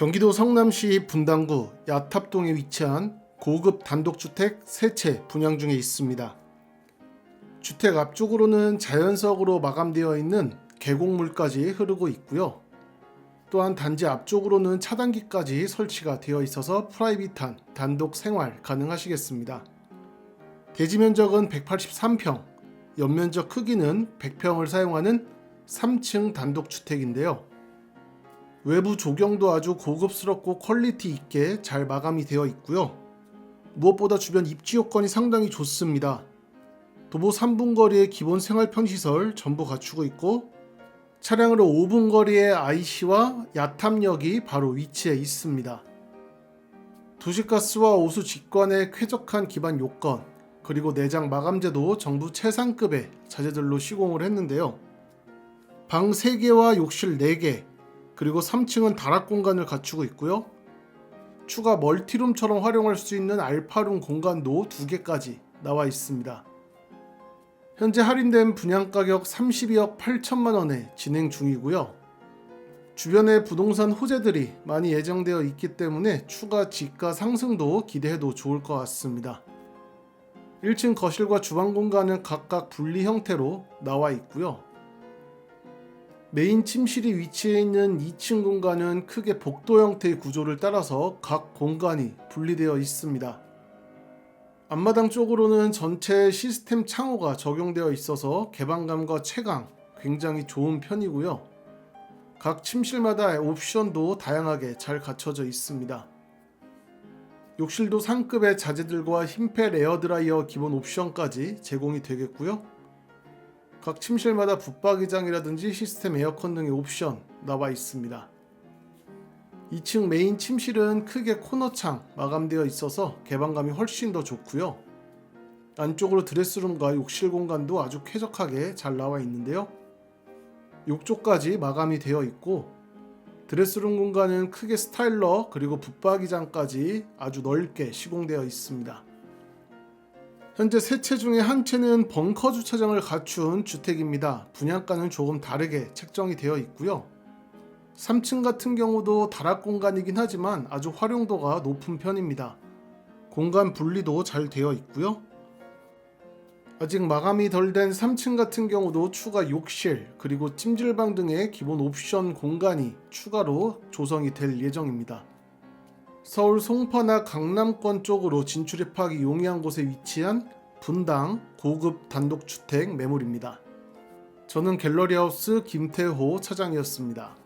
경기도 성남시 분당구 야탑동에 위치한 고급 단독주택 세채 분양 중에 있습니다. 주택 앞쪽으로는 자연석으로 마감되어 있는 계곡물까지 흐르고 있고요. 또한 단지 앞쪽으로는 차단기까지 설치가 되어 있어서 프라이빗한 단독 생활 가능하시겠습니다. 대지 면적은 183평, 연면적 크기는 100평을 사용하는 3층 단독 주택인데요. 외부 조경도 아주 고급스럽고 퀄리티 있게 잘 마감이 되어 있고요. 무엇보다 주변 입지 요건이 상당히 좋습니다. 도보 3분 거리의 기본 생활 편시설 전부 갖추고 있고 차량으로 5분 거리의 IC와 야탐역이 바로 위치해 있습니다. 도시가스와 오수 직관의 쾌적한 기반 요건 그리고 내장 마감재도 정부 최상급의 자재들로 시공을 했는데요. 방 3개와 욕실 4개 그리고 3층은 다락 공간을 갖추고 있고요. 추가 멀티룸처럼 활용할 수 있는 알파룸 공간도 2개까지 나와 있습니다. 현재 할인된 분양 가격 32억 8천만 원에 진행 중이고요. 주변에 부동산 호재들이 많이 예정되어 있기 때문에 추가 지가 상승도 기대해도 좋을 것 같습니다. 1층 거실과 주방 공간은 각각 분리 형태로 나와 있고요. 메인 침실이 위치해 있는 2층 공간은 크게 복도 형태의 구조를 따라서 각 공간이 분리되어 있습니다. 앞마당 쪽으로는 전체 시스템 창호가 적용되어 있어서 개방감과 채광 굉장히 좋은 편이고요. 각 침실마다 옵션도 다양하게 잘 갖춰져 있습니다. 욕실도 상급의 자재들과 흰펠 에어드라이어 기본 옵션까지 제공이 되겠고요. 각 침실마다 붙박이장이라든지 시스템 에어컨 등의 옵션 나와 있습니다. 2층 메인 침실은 크게 코너창 마감되어 있어서 개방감이 훨씬 더 좋고요. 안쪽으로 드레스룸과 욕실 공간도 아주 쾌적하게 잘 나와 있는데요. 욕조까지 마감이 되어 있고 드레스룸 공간은 크게 스타일러 그리고 붙박이장까지 아주 넓게 시공되어 있습니다. 현재 세 채 중에 한 채는 벙커 주차장을 갖춘 주택입니다. 분양가는 조금 다르게 책정이 되어 있고요. 3층 같은 경우도 다락 공간이긴 하지만 아주 활용도가 높은 편입니다. 공간 분리도 잘 되어 있고요. 아직 마감이 덜 된 3층 같은 경우도 추가 욕실 그리고 찜질방 등의 기본 옵션 공간이 추가로 조성이 될 예정입니다. 서울 송파나 강남권 쪽으로 진출입하기 용이한 곳에 위치한 분당 고급 단독주택 매물입니다. 저는 갤러리하우스 김태호 차장이었습니다.